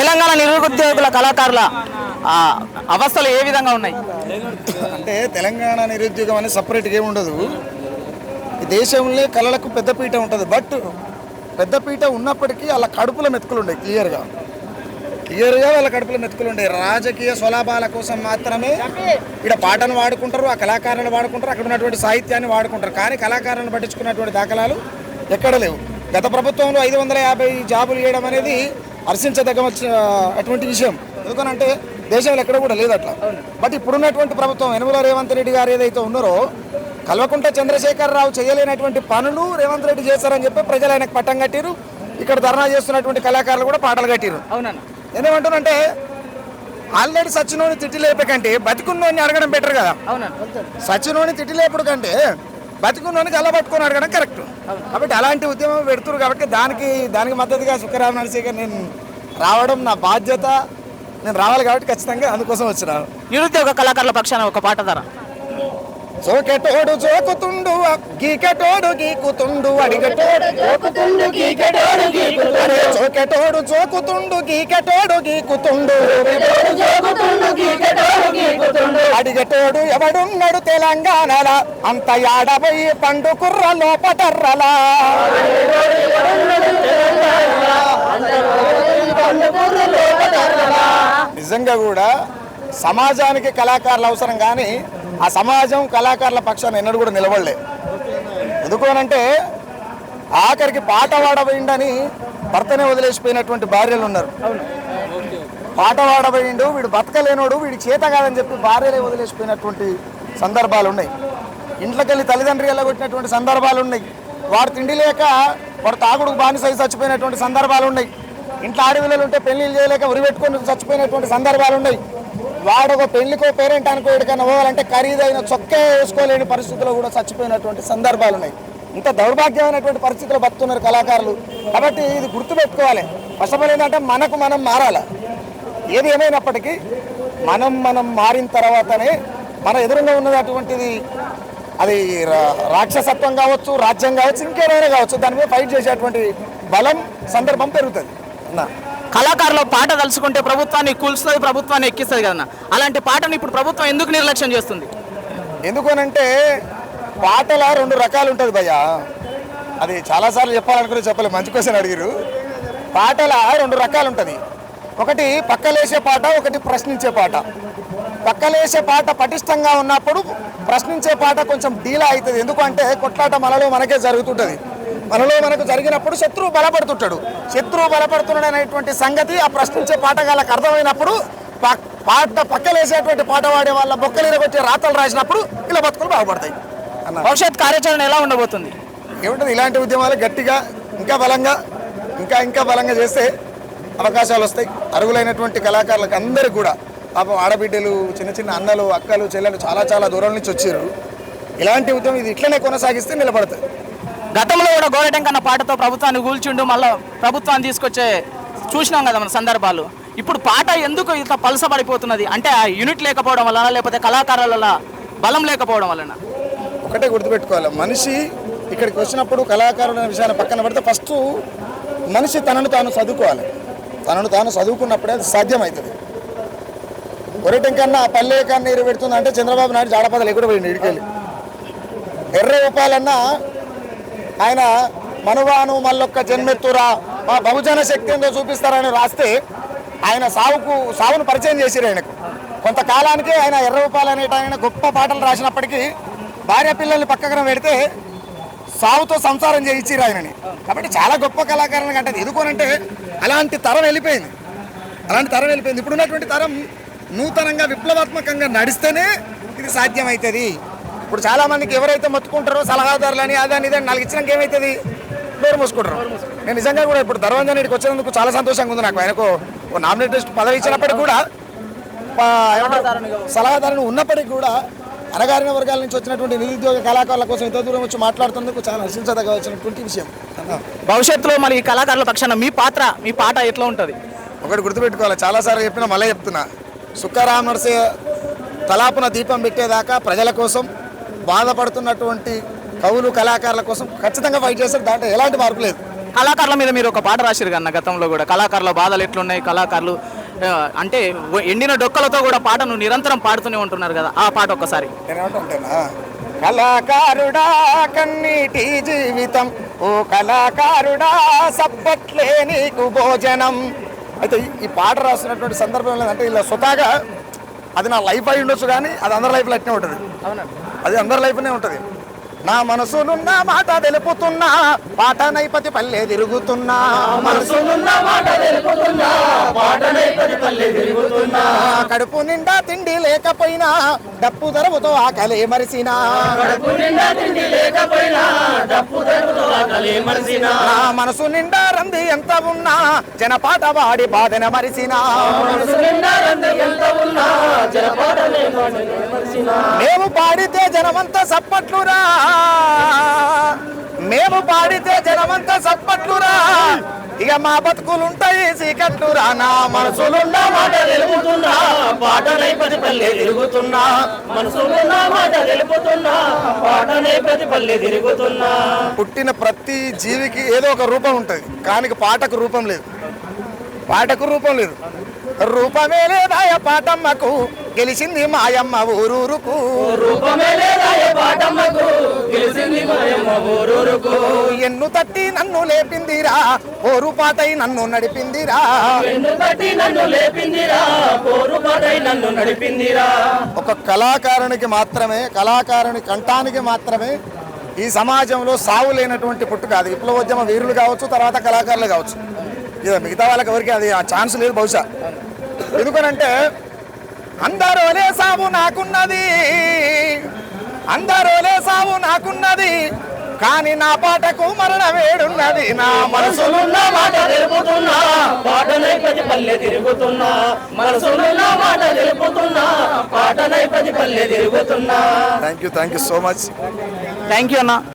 తెలంగాణ నిరుద్యోగుల కళాకారుల అవస్థలు ఏ విధంగా ఉన్నాయి? అంటే తెలంగాణ నిరుద్యోగం అనేది సపరేట్గా ఏమి ఉండదు. దేశంలో కళలకు పెద్దపీట ఉంటుంది. బట్ పెద్దపీట ఉన్నప్పటికీ వాళ్ళ కడుపుల మెతుకులు ఉండే క్లియర్గా క్లియర్గా వాళ్ళ కడుపుల మెతుకులు ఉండే రాజకీయ స్వలాభాల కోసం మాత్రమే ఇక్కడ పాటను వాడుకుంటారు ఆ కళాకారులను వాడుకుంటారు అక్కడ ఉన్నటువంటి సాహిత్యాన్ని వాడుకుంటారు. కానీ కళాకారులను పట్టించుకున్నటువంటి దాఖలాలు ఎక్కడ లేవు. గత ప్రభుత్వంలో ఐదు వందల యాభై జాబులు ఇవ్వడం అనేది హర్షించదగ్గ అటువంటి విషయం. ఎందుకనంటే దేశంలో ఎక్కడ కూడా లేదు అట్లా. బట్ ఇప్పుడున్నటువంటి ప్రభుత్వం యనమల రేవంత్ రెడ్డి గారు ఏదైతే ఉన్నారో కల్వకుంట చంద్రశేఖరరావు చేయలేనటువంటి పనులు రేవంత్ రెడ్డి చేశారని చెప్పి ప్రజలు ఆయనకు పట్టం కట్టిరు. ఇక్కడ ధర్నా చేస్తున్నటువంటి కళాకారులు కూడా పాటలు కట్టిరు. అవునన్నా. నేనేమంటానంటే ఆల్రెడీ సచినోని తిట్టి లేపే కంటే బతికున్నోని అడగడం బెటర్ కదా. సచినోని తిట్టి లేపుడు కంటే బతికున్నోనికి అల్ల పట్టుకొని అడగడం కరెక్ట్ కాబట్టి అలాంటి ఉద్యమం పెడుతురు కాబట్టి దానికి దానికి మద్దతుగా సుఖరామ నరసింహ నేను రావడం నా బాధ్యత. నేను రావాలి కాబట్టి ఖచ్చితంగా అందుకోసం వచ్చినాను. నిరుద్యోగ కళాకారుల పక్షాన ఒక పాట ధర. జోకెటోడు జోకుతుండు గీకెటోడు గీకుతుండు అడిగటోడు జోకుతుండు గీకెటోడు గీకుతుండు. జోకెటోడు జోకుతుండు గీకెటోడు గీకుతుండు. అడిగటోడు ఎవడున్నాడు తెలంగాణల? అంత యాడబోయి పండు కుర్ర లోపటర్రలా. నిజంగా కూడా సమాజానికి కళాకారులు అవసరం కానీ ఆ సమాజం కళాకారుల పక్షాన ఎన్నడూ కూడా నిలబడలే. ఎందుకోనంటే ఆఖరికి పాట పాడబోయిండని భర్తనే వదిలేసిపోయినటువంటి భార్యలు ఉన్నారు. పాట పాడబోయిండు వీడు బతకలేనోడు వీడి చేత కాదని చెప్పి భార్యలే వదిలేసిపోయినటువంటి సందర్భాలు ఉన్నాయి ఇంట్లోకెళ్ళి తల్లిదండ్రి వెళ్ళగొట్టినటువంటి సందర్భాలు ఉన్నాయి వాడు తిండి లేక వాడు తాగుడుకు బానిసై చచ్చిపోయినటువంటి సందర్భాలు ఉన్నాయి ఇంట్లో ఆడపిల్లలు ఉంటే పెళ్ళిళ్ళు చేయలేక ఉరిపెట్టుకొని చచ్చిపోయినటువంటి సందర్భాలు ఉన్నాయి వాడు ఒక పెళ్ళికో పేరెంట్ అనుకో ఎక్కడికైనా పోవాలంటే ఖరీదైన చొక్కా వేసుకోలేని పరిస్థితుల్లో కూడా చచ్చిపోయినటువంటి సందర్భాలు ఉన్నాయి. ఇంత దౌర్భాగ్యమైనటువంటి పరిస్థితులు బతుకున్నారు కళాకారులు. కాబట్టి ఇది గుర్తుపెట్టుకోవాలి. ఫస్ట్ ఆఫ్ ఆల్ ఏంటంటే మనకు మనం మారాలి? ఏది ఏమైనప్పటికీ మనం మనం మారిన తర్వాతనే మన ఎదురుగా ఉన్నది అటువంటిది అది రా- రాక్షసత్వం కావచ్చు రాజ్యం కావచ్చు ఇంకేదైనా కావచ్చు దాని మీద ఫైట్ చేసేటువంటి బలం సందర్భం పెరుగుతుంది. అన్నా? కళాకారుల పాట తలుచుకుంటే ప్రభుత్వాన్ని కూల్చుతుంది ప్రభుత్వాన్ని ఎక్కిస్తుంది కదా అలాంటి పాటను ఇప్పుడు ప్రభుత్వం ఎందుకు నిర్లక్ష్యం చేస్తుంది? ఎందుకనంటే పాటల రెండు రకాలు ఉంటుంది భయ్య. అది చాలాసార్లు చెప్పాలనుకుని చెప్పలేదు మంచి క్వశ్చన్ అడిగారు పాటల రెండు రకాలు ఉంటుంది. ఒకటి పక్కలేసే పాట ఒకటి ప్రశ్నించే పాట. పక్కలేసే పాట పటిష్టంగా ఉన్నప్పుడు ప్రశ్నించే పాట కొంచెం డీలా అవుతుంది. ఎందుకంటే కొట్లాట మనలో మనకే జరుగుతుంటుంది. మనలో మనకు జరిగినప్పుడు శత్రువు బలపడుతుంటాడు. శత్రువు బలపడుతున్నాడు అనేటువంటి సంగతి ఆ ప్రశ్నించే పాటగాళ్ళకి అర్థమైనప్పుడు పాట పక్కలేసేటువంటి పాట పాడే వాళ్ళ బొక్కలు ఇరగొచ్చే రాతలు రాసినప్పుడు ఇలా బతుకులు బాగుపడతాయి. అన్న. భవిష్యత్ కార్యాచరణ ఎలా ఉండబోతుంది? ఏముంటుంది? ఇలాంటి ఉద్యమాలు గట్టిగా ఇంకా బలంగా ఇంకా ఇంకా బలంగా చేస్తే అవకాశాలు వస్తాయి. అరుగులైనటువంటి కళాకారులకు అందరికీ కూడా పాపం ఆడబిడ్డలు చిన్న చిన్న అన్నలు అక్కలు చెల్లెలు చాలా చాలా దూరం నుంచి వచ్చారు. ఇలాంటి ఉద్యమం ఇది ఇట్లనే కొనసాగిస్తే నిలబడుతుంది గతంలో కూడా గోరటంకన్న పాటతో ప్రభుత్వాన్ని కూల్చిండు మళ్ళీ ప్రభుత్వాన్ని తీసుకొచ్చే చూసినాం కదా మన సందర్భాలు. ఇప్పుడు పాట ఎందుకు ఇంత పలసపడిపోతున్నది అంటే ఆ యూనిట్ లేకపోవడం వలన లేకపోతే కళాకారుల బలం లేకపోవడం వలన? ఒకటే గుర్తుపెట్టుకోవాలి. మనిషి ఇక్కడికి వచ్చినప్పుడు కళాకారుల విషయాన్ని పక్కన పెడితే ఫస్ట్ మనిషి తనను తాను చదువుకోవాలి. తనను తాను చదువుకున్నప్పుడే అది సాధ్యమవుతుంది కొరటం కన్నా ఆ పల్లెకాన్ని నీరు చంద్రబాబు నాయుడు జాడపదలు ఎక్కడ పోయింది ఇడికెళ్ళి. ఎర్ర రూపాయలన్నా ఆయన మనువాను మల్లొక్క జన్మెత్తురా మా బహుజన శక్తి ఏందో చూపిస్తారని రాస్తే ఆయన సావుకు సావును పరిచయం చేసిరు ఆయనకు. కొంతకాలానికి ఆయన ఎర్ర రూపాయలు అనేట ఆయన గొప్ప పాటలు రాసినప్పటికీ భార్య పిల్లల్ని పక్కన పెడితే సావుతో సంసారం చేయించిరు ఆయనని. కాబట్టి చాలా గొప్ప కళాకారులు అంటే ఎందుకోనంటే అలాంటి తరం వెళ్ళిపోయింది. అలాంటి తరం వెళ్ళిపోయింది. ఇప్పుడున్నటువంటి తరం నూతనంగా విప్లవాత్మకంగా నడిస్తేనే ఇది సాధ్యమవుతుంది ఇప్పుడు చాలా మందికి ఎవరైతే మొత్తుకుంటారో సలహాదారులని అదని ఇదని నాలుగు ఇచ్చినాక ఏమవుతుంది డోర్ మూసుకుంటారు. నేను నిజంగా కూడా ఇప్పుడు ధర్మంజన్ రెడ్డికి వచ్చినందుకు చాలా సంతోషంగా ఉంది నాకు. ఆయనకు నామినేట్ పదవి ఇచ్చినప్పటికీ కూడా? సలహాదారుని ఉన్నప్పటికీ కూడా అనగారిన వర్గాల నుంచి వచ్చినటువంటి నిరుద్యోగ కళాకారుల కోసం ఇంత దూరం వచ్చి మాట్లాడుతున్నందుకు చాలా హర్షించదగ్గ వచ్చినటువంటి విషయం. భవిష్యత్తులో మరి ఈ కళాకారుల పక్షాన మీ పాత్ర మీ పాట ఎట్లా ఉంటుంది? ఒకటి గుర్తుపెట్టుకోవాలి. చాలాసార్లు చెప్పినా మళ్ళీ చెప్తున్నా. సుక్కరామ నరసయ్య తలాపున దీపం పెట్టేదాకా ప్రజల కోసం బాధపడుతున్నటువంటి కవులు కళాకారుల కోసం ఖచ్చితంగా ఫైట్ చేస్తారు. దాంట్లో ఎలాంటి మార్పు లేదు. కళాకారుల మీద మీరు ఒక పాట రాసిరు కన్నా గతంలో కూడా. కళాకారుల బాధలు ఎట్లున్నాయి? కళాకారులు అంటే ఎండిన డొక్కలతో కూడా పాటను నిరంతరం పాడుతూనే ఉంటున్నారు కదా. ఆ పాట ఒక్కసారి. కళాకారుడా కన్నీటి జీవితం. ఓ కళాకారుడా సప్పట్లే నీకు భోజనం. అయితే ఈ- పాట రాస్తున్నటువంటి సందర్భం ఏంటంటే ఇలా స్వతహాగా అది నా లైఫ్ అయి ఉండొచ్చు కానీ అది అందరి లైఫ్లో అట్నే ఉంటుంది. అది అందరి లైఫ్నే ఉంటుంది. నా మనసునున్న మాట తెలుపుతున్నా పాట నైపతి పల్లె తిరుగుతున్నా. మనసునున్న మాట తెలుపుతున్నా పాట నైపతి పల్లె తిరుగుతున్నా. కడుపు నిండా తిండి లేకపోయినా డప్పు ధరవుతో ఆకలి మరిసినా. కడుపు నిండా తిండి లేకపోయినా డప్పు ధరవుతో ఆకలి మరిసినా. నా మనసు నిండా రంది ఎంత ఉన్నా జనపాట వాడి బాధన మరిసినా. మనసు నిండా రంది ఎంత ఉన్నా మేము పాడితే జనమంతా సప్పట్లురా. మేము పాడితే జనమంతా సప్పట్లురా. ఇక మా బతుకులు ఉంటాయి సీకట్లురా నా మనసులున్నా మాట తెలుపుతున్నా. పాట నైపతి పల్లె తిరుగుతున్నా. మనసులున్న మాట తెలుపుతున్నా. పాట నైపతి పల్లె తిరుగుతున్నా. పుట్టిన ప్రతి జీవికి ఏదో ఒక రూపం ఉంటుంది. కానీ పాటకు రూపం లేదు. పాటకు రూపం లేదు. రూపమే లేదాయ పాటమ్మకు? గెలిచింది మాయమ్మ ఊరూరుకు. రూపమే లేదాయ పాటమ్మకు? గెలిచింది మాయమ్మ ఊరూరుకు. ఎన్ను తట్టి నన్ను లేపిందిరా ఓరు పాటై నన్ను నడిపిందిరా. ఎన్ను తట్టి నన్ను లేపిందిరా ఓరు పాటై నన్ను నడిపిందిరా. ఒక కళాకారునికి మాత్రమే కళాకారుని కంఠానికి మాత్రమే ఈ సమాజంలో సావు లేనటువంటి పుట్టు కాదు విప్లవోద్యమ వీరులు కావచ్చు తర్వాత కళాకారులు కావచ్చు. మిగతా వాళ్ళకి ఎవరికి అది ఆ ఛాన్స్ లేదు బహుశా. ఎందుకనంటే అందరోలే సావు నాకున్నది. అందరోలే సావు నాకున్నది. కానీ నా పాటకు మరణ వేడున్నది. నా మనసులున్న మాట తెలుపుతున్నా. పాటనై ప్రతి పల్లె తిరుగుతున్నా. మనసులో మాట తెలుపుతున్నా. పాటనై ప్రతి పల్లె తిరుగుతున్నా. Thank you thank you so much thank you అన్న.